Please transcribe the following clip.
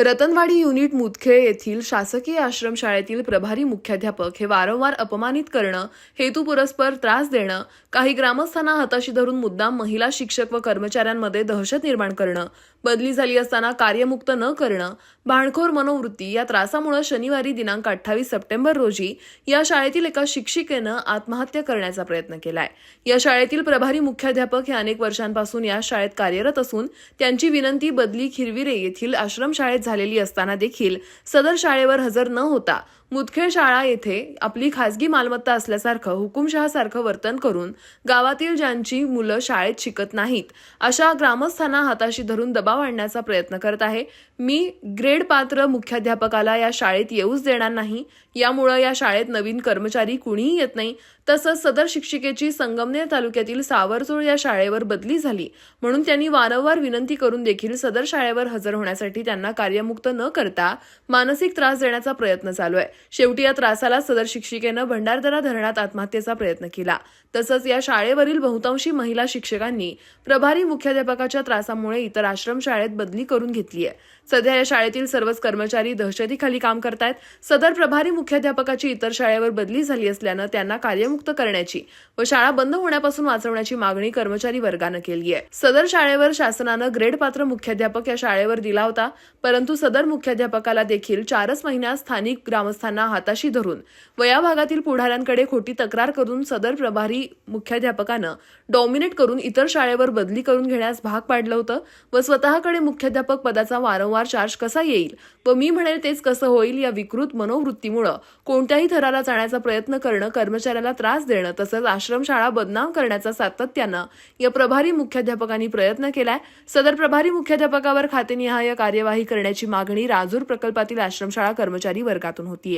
रतनवाडी unit मुदखेळ येथील शासकीय आश्रमशाळेतील प्रभारी मुख्याध्यापक हे वारंवार अपमानित करणं हेतुपुरस्पर त्रास देणं काही ग्रामस्थांना हाताशी धरून मुद्दाम महिला शिक्षक व कर्मचाऱ्यांमध्ये दहशत निर्माण करणं बदली झाली असताना कार्यमुक्त न करणं भांडखोर मनोवृत्ती या त्रासामुळे शनिवारी दिनांक अठ्ठावीस सप्टेंबर रोजी या शाळेतील एका शिक्षिकेनं आत्महत्या करण्याचा प्रयत्न केलाय. या शाळेतील प्रभारी मुख्याध्यापक हे अनेक वर्षांपासून या शाळेत कार्यरत असून त्यांची विनंती बदली खिरविरे येथील आश्रमशाळेत झालेली असताना देखील सदर शाळेवर हजर न होता मुदखेड शाळा येथे आपली खासगी मालमत्ता असल्यासारखं हुकुमशहासारखं वर्तन करून गावातील ज्यांची मुलं शाळेत शिकत नाहीत अशा ग्रामस्थांना हाताशी धरून दबाव आणण्याचा प्रयत्न करत आहे. मी ग्रेड पात्र मुख्याध्यापकाला या शाळेत येऊच देणार नाही. यामुळं या शाळेत नवीन कर्मचारी कुणीही येत नाही. तसंच सदर शिक्षिकेची संगमनेर तालुक्यातील सावरचोळ या शाळेवर बदली झाली. म्हणून त्यांनी वारंवार विनंती करून देखील सदर शाळेवर हजर होण्यासाठी त्यांना कार्यमुक्त न करता मानसिक त्रास देण्याचा प्रयत्न चालू आहे. शेवटी या त्रासाला सदर शिक्षिकेनं भंडारदरा धरणात आत्महत्येचा प्रयत्न केला. तसंच या शाळेवरील बहुतांशी महिला शिक्षकांनी प्रभारी मुख्याध्यापकाच्या त्रासामुळे इतर आश्रमशाळेत बदली करून घेतली आहे. सध्या या शाळेतील सर्वच कर्मचारी दहशतीखाली काम करतायत. सदर प्रभारी मुख्याध्यापकाची इतर शाळेवर बदली झाली असल्यानं त्यांना कार्यमुक्त करण्याची व शाळा बंद होण्यापासून वाचवण्याची मागणी कर्मचारी वर्गानं केली आहे. सदर शाळेवर शासनानं ग्रेड पात्र मुख्याध्यापक या शाळेवर दिला होता. परंतु सदर मुख्याध्यापकाला देखील चारच महिन्यात स्थानिक ग्रामस्थान हाताशी धरून वया भागातील पुढाऱ्यांकडे खोटी तक्रार करून सदर प्रभारी मुख्याध्यापकानं डॉमिनेट करून इतर शाळेवर बदली करून घेण्यास भाग पाडलं होतं व स्वतःकडे मुख्याध्यापक पदाचा वारंवार चार्ज कसा येईल व मी म्हणेल तेच कसं होईल या विकृत मनोवृत्तीमुळं कोणत्याही थराला जाण्याचा प्रयत्न करणं कर्मचाऱ्याला त्रास देणं तसंच आश्रमशाळा बदनाम करण्याचा सातत्यानं या प्रभारी मुख्याध्यापकांनी प्रयत्न केलाय. सदर प्रभारी मुख्याध्यापकावर खातेनिहाय कार्यवाही करण्याची मागणी राजूर प्रकल्पातील आश्रमशाळा कर्मचारी वर्गातून होतीये.